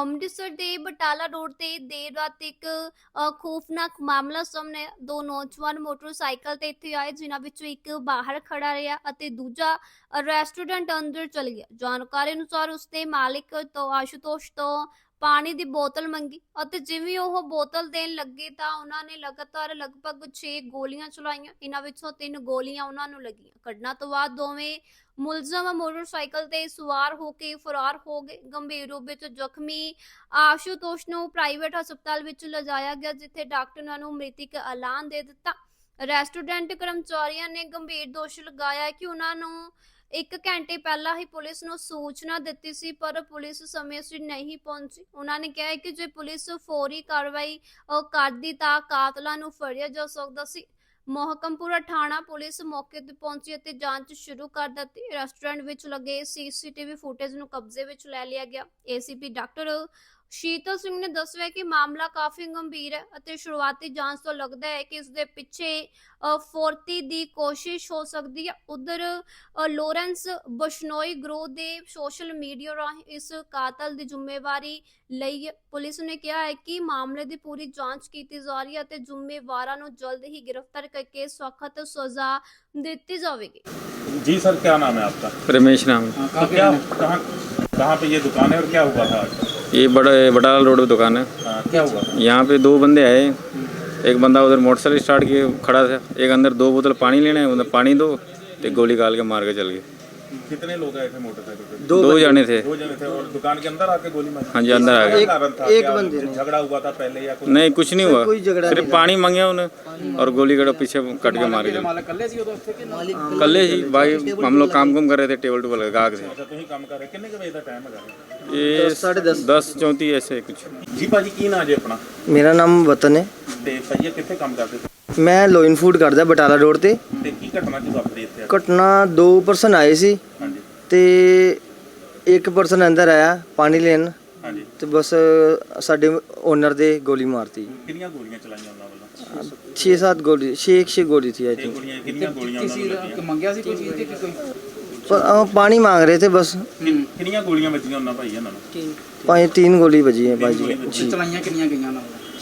ਅੰਮ੍ਰਿਤਸਰ ਦੇ ਬਟਾਲਾ ਰੋਡ ਤੇ ਦੇਰ ਰਾਤ ਇੱਕ ਖੋਫਨਾਕ ਮਾਮਲਾ ਸਾਹਮਣੇ ਆਇਆ। ਦੋ ਨੌਜਵਾਨ ਮੋਟਰਸਾਈਕਲ ਤੇ ਇੱਥੇ ਆਏ, ਜਿਨ੍ਹਾਂ ਵਿੱਚੋਂ ਇੱਕ ਬਾਹਰ ਖੜਾ ਰਿਹਾ ਅਤੇ ਦੂਜਾ ਰੈਸਟੋਰੈਂਟ ਅੰਦਰ ਚਲ ਗਿਆ ਜਾਣਕਾਰੀ ਅਨੁਸਾਰ ਉਸਨੇ ਮਾਲਿਕ ਤੋਂ, ਆਸ਼ੂਤੋਸ਼ ਤੋਂ ਪਾਣੀ ਦੀ ਬੋਤਲ ਮੰਗੀ ਅਤੇ ਜਿਵੇਂ ਉਹ ਬੋਤਲ ਦੇਣ ਲੱਗੇ ਤਾਂ ਉਹਨਾਂ ਨੇ ਲਗਾਤਾਰ ਲਗਭਗ 6 ਗੋਲੀਆਂ ਚਲਾਈਆਂ। ਇਹਨਾਂ ਵਿੱਚੋਂ ਤਿੰਨ ਗੋਲੀਆਂ ਉਹਨਾਂ ਨੂੰ ਲੱਗੀਆਂ। ਘਟਨਾ ਤੋਂ ਬਾਅਦ ਦੋਵੇਂ ਮੁਲਜ਼ਮ ਮੋਟਰਸਾਈਕਲ ਤੇ ਸਵਾਰ ਹੋ ਕੇ ਫਰਾਰ ਹੋ ਗਏ। ਗੰਭੀਰ ਰੂਪ ਵਿੱਚ ਜ਼ਖਮੀ ਆਸ਼ੂਤੋਸ਼ ਨੂੰ ਪ੍ਰਾਈਵੇਟ ਹਸਪਤਾਲ ਵਿੱਚ ਲਿਜਾਇਆ ਗਿਆ, ਜਿੱਥੇ ਡਾਕਟਰਾਂ ਨੂੰ ਮ੍ਰਿਤਕ ਐਲਾਨ ਦੇ ਦਿੱਤਾ। ਰੈਸਟੋਰੈਂਟ ਕਰਮਚਾਰੀਆਂ ਨੇ ਗੰਭੀਰ ਦੋਸ਼ ਲਗਾਇਆ ਕਿ ਉਹਨਾਂ ਨੂੰ ਇੱਕ ਘੰਟੇ ਪਹਿਲਾਂ ਹੀ ਪੁਲਿਸ ਨੂੰ ਸੂਚਨਾ ਦਿੱਤੀ ਸੀ, ਪਰ ਪੁਲਿਸ ਸਮੇਂ ਸਿਰ ਨਹੀਂ ਪਹੁੰਚੀ। ਉਹਨਾਂ ਨੇ ਕਿਹਾ ਕਿ ਜੇ ਪੁਲਿਸ ਫੌਰੀ ਕਾਰਵਾਈ ਕਰਦੀ ਤਾਂ ਕਾਤਲਾਂ ਨੂੰ ਫੜਿਆ ਜਾ ਸਕਦਾ ਸੀ। ਮੋਹਕਮਪੁਰਾ ਥਾਣਾ ਪੁਲਿਸ ਮੌਕੇ ਤੇ ਪਹੁੰਚੀ ਅਤੇ ਜਾਂਚ ਸ਼ੁਰੂ ਕਰ ਦਿੱਤੀ। ਰੈਸਟੋਰੈਂਟ ਵਿੱਚ ਲੱਗੇ ਸੀਸੀਟੀਵੀ ਫੁਟੇਜ ਨੂੰ ਕਬਜ਼ੇ ਵਿੱਚ ਲੈ ਲਿਆ ਗਿਆ। ਏਸੀਪੀ ਡਾਕਟਰ ਸ਼ੀਤਲ ਸਿੰਘ ਨੇ ਦੱਸਿਆ ਕਿ ਮਾਮਲਾ ਕਾਫੀ ਗੰਭੀਰ ਹੈ ਅਤੇ ਸ਼ੁਰੂਆਤੀ ਜਾਂਚ ਤੋਂ ਲੱਗਦਾ ਹੈ ਕਿ ਇਸ ਦੇ ਪਿੱਛੇ ਅ, ਫੁਰਤੀ ਦੀ ਕੋਸ਼ਿਸ਼ ਹੋ ਸਕਦੀ ਹੈ ਉਧਰ ਲੋਰੈਂਸ ਬਸ਼ਨੋਈ ਗਰੋਹ ਦੇ ਸੋਸ਼ਲ ਮੀਡੀਆ ਰਾਹੀਂ ਇਸ ਕਾਤਲ ਦੀ ਜ਼ਿੰਮੇਵਾਰੀ ਲਈ ਹੈ ਪੁਲਿਸ ਨੇ ਕਿਹਾ ਹੈ ਕਿ ਮਾਮਲੇ ਦੀ ਪੂਰੀ ਜਾਂਚ ਕੀਤੀ ਜਾ ਰਹੀ ਹੈ ਅਤੇ ਜ਼ਿੰਮੇਵਾਰਾਂ ਨੂੰ ਜਲਦ ਹੀ ਗ੍ਰਿਫਤਾਰ ਕਰਕੇ ਸਖਤ ਸਜ਼ਾ ਦਿੱਤੀ ਜਾਵੇਗੀ जी सर क्या नाम है आपका रमेश नाम है। तो क्या कहाँ कहाँ पे ये दुकान है और क्या हुआ था आज ये बड़ा बटाला रोड पे दुकान है हाँ, क्या हुआ था यहाँ पे दो बंदे आए एक बंदा उधर मोटरसाइकिल स्टार्ट किए खड़ा था एक अंदर दो बोतल पानी लेने उधर पानी दो तो गोली काल के मार के चल गए कितने लोग आए थे मोटरसाइकिल दो, दो जने थे। दो जाने थे और दुकान के अंदर आके गोली मारी? हाँ जी अंदर आके गए। एक बंदे झगड़ा हुआ था पहले या कुछ? नहीं कुछ नहीं हुआ। कोई झगड़ा सिर्फ़ पानी मांगे उन्हें और गोली गड़ा पीछे कट के मारे गए। कल ही भाई हम लोग काम कुम कर रहे थे टेबल टूबल लगा के। अच्छा, तो ये दस चौंतीस ऐसे कुछ। जी भाजी की ना जी अपना? मेरा नाम वतन है। ते कितने काम करते थे? ਮੈਂ ਲੋਇਨ ਫੂਡ ਕਰਦਾ ਬਟਾਲਾ ਰੋਡ ਤੇ। ਤੇ ਕੀ ਘਟਨਾ ਕੀ ਵਾਪਰੀ ਇੱਥੇ ਘਟਨਾ ਦੋ ਪਰਸਨ ਆਏ ਸੀ। ਹਾਂਜੀ। ਤੇ ਇੱਕ ਪਰਸਨ ਅੰਦਰ ਆਇਆ ਪਾਣੀ ਲੈਣ। ਹਾਂਜੀ। ਤੇ ਬਸ ਸਾਡੇ ਓਨਰ ਦੇ ਗੋਲੀ ਮਾਰਤੀ। ਕਿੰਨੀਆਂ ਗੋਲੀਆਂ ਚਲਾਈਆਂ ਉਹਨਾਂ ਵੱਲੋਂ? 6-7 ਗੋਲੀ 6-6 ਗੋਲੀ ਸੀ ਆਈ ਇਹ ਥਿੰਕ ਗੋਲੀਆਂ ਕਿੰਨੀਆਂ ਗੋਲੀਆਂ ਉਹਨਾਂ ਨੂੰ ਲੱਗੀਆਂ? ਮੰਗਿਆ ਸੀ ਕੋਈ ਚੀਜ਼ ਤੇ ਕਿ ਕੋਈ? ਪਰ ਉਹ ਪਾਣੀ ਮੰਗ ਰਹੇ ਥੇ ਬਸ। ਕਿੰਨ- ਕਿੰਨੀਆਂ ਗੋਲੀਆਂ ਵੱਜੀਆਂ ਉਹਨਾਂ ਭਾਈ ਇਹਨਾਂ ਨੂੰ? ਪੰਜ ਤਿੰਨ ਗੋਲੀ ਵੱਜੀ ਹੈ ਬਾਜੀ ਗੋਲੀ ਚਲਾਈਆਂ ਕਿੰਨੀਆਂ ਗਈਆਂ ਨਾਲ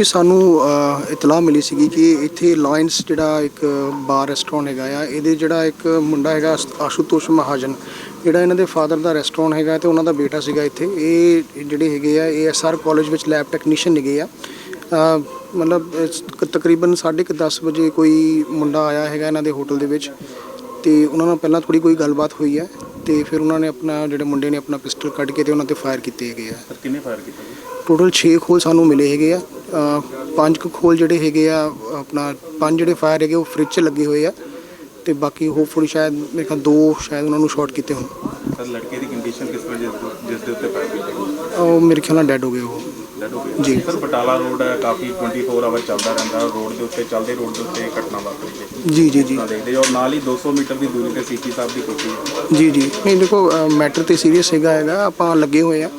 ਇਹ ਸਾਨੂੰ ਇਤਲਾਹ ਮਿਲੀ ਸੀਗੀ ਕਿ ਇੱਥੇ ਲਾਇਨਸ ਜਿਹੜਾ ਇੱਕ ਬਾਰ ਰੈਸਟੋਰੈਂਟ ਹੈਗਾ ਆ, ਇਹਦੇ ਜਿਹੜਾ ਇੱਕ ਮੁੰਡਾ ਹੈਗਾ ਆਸ਼ੂਤੋਸ਼ ਮਹਾਜਨ, ਜਿਹੜਾ ਇਹਨਾਂ ਦੇ ਫਾਦਰ ਦਾ ਰੈਸਟੋਰੈਂਟ ਹੈਗਾ ਤੇ ਉਹਨਾਂ ਦਾ ਬੇਟਾ ਸੀਗਾ ਇੱਥੇ। ਇਹ ਜਿਹੜੇ ਹੈਗੇ ਆ, ਇਹ ਐਸਆਰ ਕਾਲਜ ਵਿੱਚ ਲੈਬ ਟੈਕਨੀਸ਼ੀਅਨ ਹੈਗੇ ਆ। ਮਤਲਬ ਇਸ- ਕ- ਤਕਰੀਬਨ 10:30 ਵਜੇ ਕੋਈ ਮੁੰਡਾ ਆਇਆ ਹੈਗਾ ਇਹਨਾਂ ਦੇ ਹੋਟਲ ਦੇ ਵਿੱਚ ਤੇ ਉਹਨਾਂ ਨਾਲ ਪਹਿਲਾਂ ਥੋੜੀ ਕੋਈ ਗੱਲਬਾਤ ਹੋਈ ਹੈ। ਤੇ ਫਿਰ ਉਹਨਾਂ ਨੇ ਆਪਣਾ ਜਿਹੜੇ ਮੁੰਡੇ ਨੇ ਆਪਣਾ ਪਿਸਟਲ ਕੱਢ ਕੇ ਤੇ ਉਹਨਾਂ ਤੇ ਫਾਇਰ ਕੀਤੇ ਹੈਗੇ ਆ। ਸਰ ਕਿੰਨੇ ਫਾਇਰ ਕੀਤਾ ਜੀ? ਟੋਟਲ 6 ਖੋਲ ਸਾਨੂੰ ਮਿਲੇ ਹੈਗੇ ਆ। ਅ, ਪੰਜ ਕੁ ਖੋਲ ਜਿਹੜੇ ਹੈਗੇ ਆ ਆਪਣਾ ਪੰਜ ਜਿਹੜੇ ਫਾਇਰ ਹੈਗੇ ਉਹ ਫ੍ਰਿਜ 'ਚ ਲੱਗੇ ਹੋਏ ਆ। ਤੇ ਬਾਕੀ ਹੋਪਫੁਲੀ ਸ਼ਾਇਦ ਮੇਰੇ ਖਿਆਲ ਦੋ ਸ਼ਾਇਦ ਉਹਨਾਂ ਨੂੰ ਸ਼ਾਰਟ ਕੀਤੇ ਹੋਣ। ਸਰ ਲੜਕੇ ਦੀ ਕੰਡੀਸ਼ਨ ਕਿਸ ਵਜ੍ਹਾ ਜਿਸ ਦੇ ਉੱਤੇ ਫਾਇਰ ਕੀਤਾ ਉਹ ਮੇਰੇ ਖਿਆਲ ਨਾਲ ਡੈਡ ਹੋ ਗਏ ਉਹ। ਡੈਡ ਹੋ ਗਈ ਜੀ। ਸਰ ਬਟਾਲਾ ਰੋਡ ਹੈ ਕਾਫੀ 24 ਆਵਰ ਚੱਲਦਾ ਰਹਿੰਦਾ ਰੋਡ ਦੇ ਉੱਤੇ ਚੱਲਦੇ ਰੋਡ ਦੇ ਉੱਤੇ ਇਹ ਘਟਨਾ ਵਾਪਰੀ ਹੈ। ਜੀ ਜੀ ਜੀ। ਨਾ ਦੇਖਦੇ ਔਰ ਨਾਲ ਹੀ 200 ਮੀਟਰ ਦੀ ਦੂਰੀ ਤੇ ਸੀਪੀ ਸਾਹਿਬ ਦੀ ਕੋਠੀ ਹੈ। ਜੀ ਜੀ। ਨਹੀਂ ਦੇਖੋ ਮੈਟਰ ਤੇ ਸੀਰੀਅਸ ਹੈਗਾ ਹੈਗਾ ਆਪਾਂ ਲੱਗੇ ਹੋਏ ਆ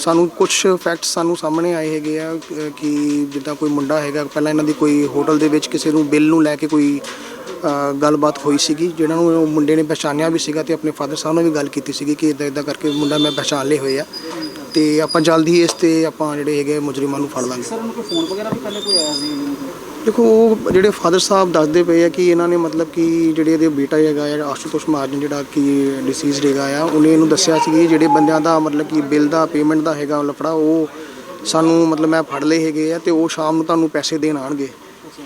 ਸਾਨੂੰ ਕੁਝ ਫੈਕਟਸ ਸਾਨੂੰ ਸਾਹਮਣੇ ਆਏ ਹੈਗੇ ਆ ਕਿ ਜਿੱਦਾਂ ਕੋਈ ਮੁੰਡਾ ਹੈਗਾ ਪਹਿਲਾਂ ਇਹਨਾਂ ਦੀ ਕੋਈ ਹੋਟਲ ਦੇ ਵਿੱਚ ਕਿਸੇ ਨੂੰ ਬਿੱਲ ਨੂੰ ਲੈ ਕੇ ਕੋਈ ਗੱਲਬਾਤ ਹੋਈ ਸੀਗੀ ਜਿਹਨਾਂ ਨੂੰ ਮੁੰਡੇ ਨੇ ਪਛਾਣਿਆ ਵੀ ਸੀਗਾ ਤੇ ਆਪਣੇ ਫਾਦਰ ਸਾਹਿਬ ਨਾਲ ਵੀ ਗੱਲ ਕੀਤੀ ਸੀਗੀ ਕਿ ਇਦਾਂ ਇਦਾਂ ਕਰਕੇ ਮੁੰਡਾ ਮੈਂ ਪਛਾਣ ਲਏ ਹੋਏ ਆ। ਤੇ ਆਪਾਂ ਜਲਦੀ ਇਸ ਤੇ ਆਪਾਂ ਜਿਹੜੇ ਹੈਗੇ ਮੁਜਰਮਾਂ ਨੂੰ ਫੜ ਲਾਂਗੇ। ਸਰ ਉਹਨੂੰ ਕੋਈ ਫੋਨ ਵਗੈਰਾ ਵੀ ਪਹਿਲੇ ਕੋਈ ਆਇਆ ਸੀ? ਦੇਖੋ ਉਹ ਜਿਹੜੇ ਫਾਦਰ ਸਾਹਿਬ ਦੱਸਦੇ ਪਏ ਆ ਕਿ ਇਹਨਾਂ ਨੇ ਮਤਲਬ ਕਿ ਜਿਹੜੇ ਇਹਦੇ ਬੇਟਾ ਹੈਗਾ ਆ ਆਸ਼ੂਤੋਸ਼ ਮਹਾਜਨ ਜਿਹੜਾ ਕਿ ਡਿਸੀਜ਼ਡ ਹੈਗਾ ਆ ਉਹਨੇ ਇਹਨੂੰ ਦੱਸਿਆ ਸੀ ਕਿ ਜਿਹੜੇ ਬੰਦਿਆਂ ਦਾ ਮਤਲਬ ਕਿ ਬਿੱਲ ਦਾ ਪੇਮੈਂਟ ਦਾ ਹੈਗਾ ਲਫੜਾ ਉਹ ਸਾਨੂੰ ਮਤਲਬ ਮੈਂ ਫੜ ਲਏ ਹੈਗੇ ਆ ਤੇ ਉਹ ਸ਼ਾਮ ਨੂੰ ਤੁਹਾਨੂੰ ਪੈਸੇ ਦੇਣ ਆਣਗੇ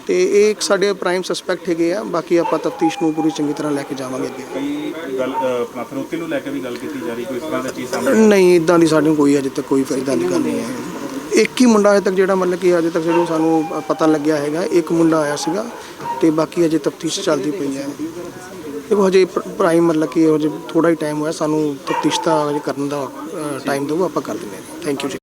ਤੇ ਇਹ ਇੱਕ ਸਾਡੇ ਪ੍ਰਾਈਮ ਸਸਪੈਕਟ ਹੈਗੇ ਆ ਬਾਕੀ ਆਪਾਂ ਤਫਤੀਸ਼ ਨੂੰ ਪੂਰੀ ਚੰਗੀ ਤਰ੍ਹਾਂ ਲੈ ਕੇ ਜਾਵਾਂਗੇ ਅੱਗੇ। ਗੱਲ ਆਪਣਾ ਫਰੋਤੀ ਨੂੰ ਲੈ ਕੇ ਵੀ ਗੱਲ ਕੀਤੀ ਜਾ ਰਹੀ, ਕੋਈ ਇਸ ਤਰ੍ਹਾਂ ਦੀ ਚੀਜ਼ ਸਾਹਮਣੇ? ਨਹੀਂ ਇਦਾਂ ਦੀ ਸਾਨੂੰ ਕੋਈ ਅਜੇ ਤੱਕ ਕੋਈ ਇਦਾਂ ਦੀ ਗੱਲ ਨਹੀਂ ਹੈ। ਇੱਕ ਹੀ ਮੁੰਡਾ ਅਜੇ ਤੱਕ ਜਿਹੜਾ ਮਤਲਬ ਕਿ ਅਜੇ ਤੱਕ ਜਿਹੜਾ ਸਾਨੂੰ ਪਤਾ ਲੱਗਿਆ ਹੈਗਾ, ਇੱਕ ਮੁੰਡਾ ਆਇਆ ਸੀਗਾ ਤੇ ਬਾਕੀ ਅਜੇ ਤਫਤੀਸ਼ ਚੱਲਦੀ ਪਈ ਹੈ। ਦੇਖੋ, ਹਜੇ ਪ੍ਰਾਈਮ ਮਤਲਬ ਕਿ ਹਜੇ ਥੋੜਾ ਹੀ ਟਾਈਮ ਹੋਇਆ, ਸਾਨੂੰ ਤਫਤੀਸ਼ ਤਾਂ ਹਜੇ ਕਰਨ ਦਾ ਟਾਈਮ ਦਿਓ ਆਪਾਂ ਕਰ ਦਿੰਦੇ ਹਾਂ। ਥੈਂਕ ਯੂ ਜੀ